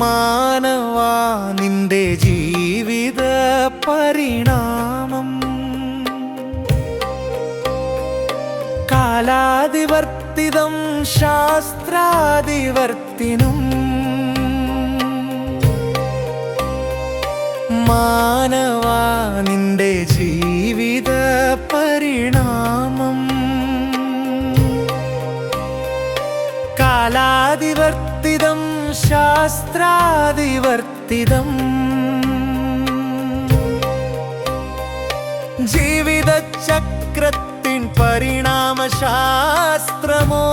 മാനവാ നിന്റെ ജീവിത പരിണാമം. കാലാതിവർത്തിതം ശാസ്ത്രാതിവർത്തിനും മാനവാ നിന്റെ ജീവിത പരിണാമം. കാലാതിവർത്തിതം ശാസ്ത്രാതിവർത്തിതം ജീവിതചക്രത്തിൻ പരിണാമശാസ്ത്രമോ?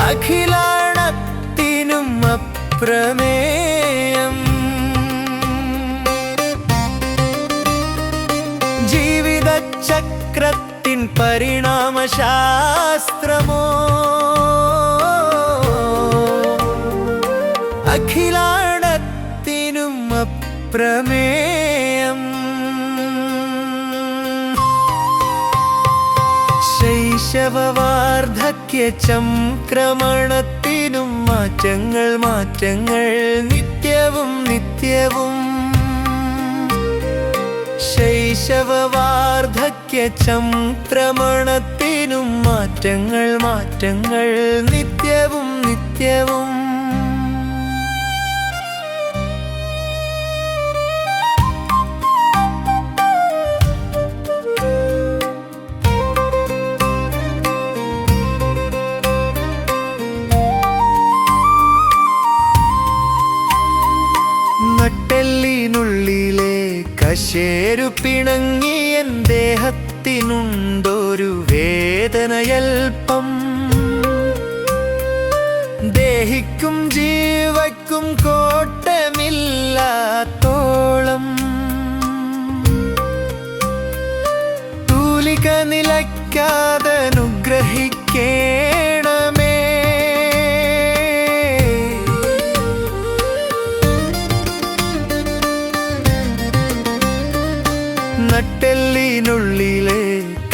അഖിലാണത്തിനും അപ്രമേയം. ജീവിതചക്രത്തിൻ പരിണാമശാസ്ത്രമോ? ശൈശവവാർദ്ധക്യ ചംക്രമണത്തിനും മാറ്റങ്ങൾ മാറ്റങ്ങൾ നിത്യവും നിത്യവും. ശൈശവവാർദ്ധക്യ ചംക്രമണത്തിനും മാറ്റങ്ങൾ മാറ്റങ്ങൾ നിത്യവും നിത്യവും. കശേരു പിണങ്ങി എൻ ദേഹത്തിനുണ്ടൊരു വേദനയൽപ്പം. ദേഹിക്കും ജീവയ്ക്കും കോട്ടമില്ലാത്തോളം. തൂലിക നിലയ്ക്കാതെ നട്ടെല്ലിനുള്ളിലെ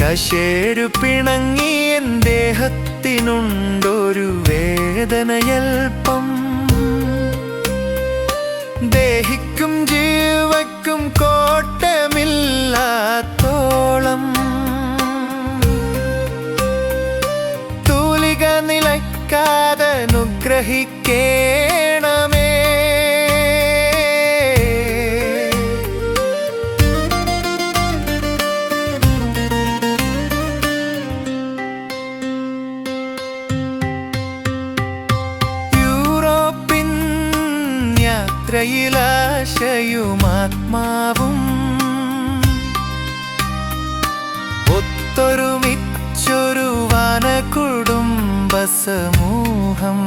കശേരു പിണങ്ങി ദേഹത്തിനുണ്ടൊരു വേദനയൽപ്പം. ദേഹിക്കും ജീവക്കും കോട്ടമില്ലാത്തോളം. തൂലിക നിലക്കാതെ അനുഗ്രഹിക്കേണമേ യാത്രയിലാശയുമാത്മാവും ഒത്തൊരുമിച്ചൊരു വന കുടുംബ സമൂഹം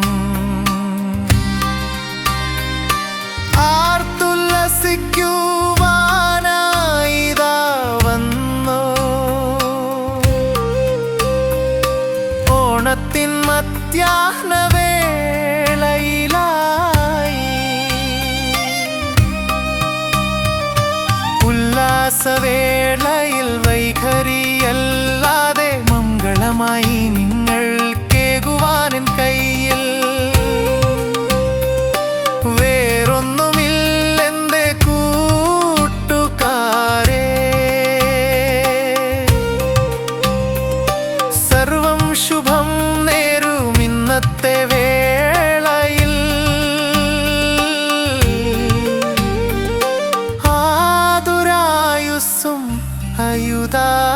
ആർത്തുല്ലസിക്കുവാനായിതാ ശുഭം നേരും ഇന്നത്തെ വേളയിൽ. ആതുരായുസും അയുതാ